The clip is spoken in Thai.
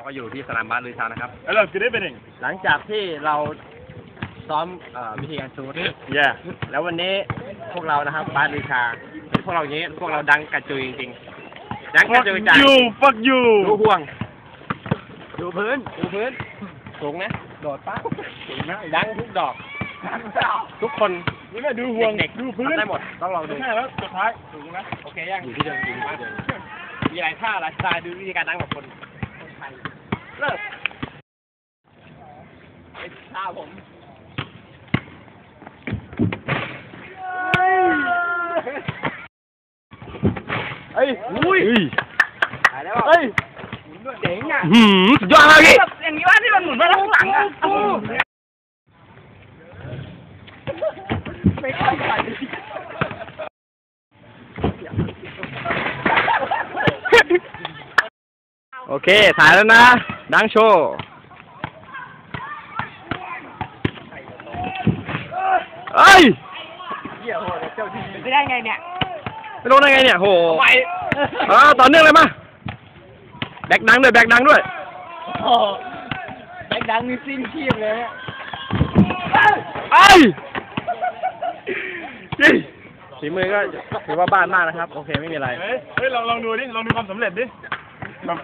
เราก็อยู่ที่สนามบาสลือชานะครับ Hello, good evening. หลังจากที่เราซ้อมเอ่อวิธีการชูต Yeah. แล้ววันนี้พวกเรานะครับบาสลือชาพวกเราอย่างนี้พวกเราดังกระจุยจริงๆดังกระ Fuck จุยจาก you, fuck you. ดูห่วง ดูพื้น ดูพื้น สูงนะ โดดป้าดังทุกดอก ทุกคนนี่แม่ดูห่วงเด็กๆดูพื้นทำได้หมด ต้องลองดู ใช่แล้วสุดท้ายถูกนะ โอเคยังอยู่ที่เดิมอยู่ที่เดิมมีหลายท่าหลายสไตล์ดูวิธีการดังของคนคน ไทยเลิกเป็นท่าผมเฮ้ยอุ้ยถ่ายแล้วเฮ้ยเจ๋งอะหืมสุดยอดมากพี่อย่างนี้ว่าที่มันหมุนมาข้างหลังอะไม่เข้าใจ โอเค ถ่ายแล้วนะ ดังโชว์เอ้ยไปได้ไงเนี่ยไม่รู้ได้ไงเนี่ยโหไปเออต่อเนื่องเลยมา แบกดังด้วย แบกดังด้วยโอ้แบงดังนี่สิ้นชีพเลยเนี่ยไอ้ยฝีมือก็ถือว่าบ้านมากนะครับ โอเคไม่มีอะไร เฮ้ยเฮ้ยลองลองดูดิ ลองดูความสำเร็จดิแบบ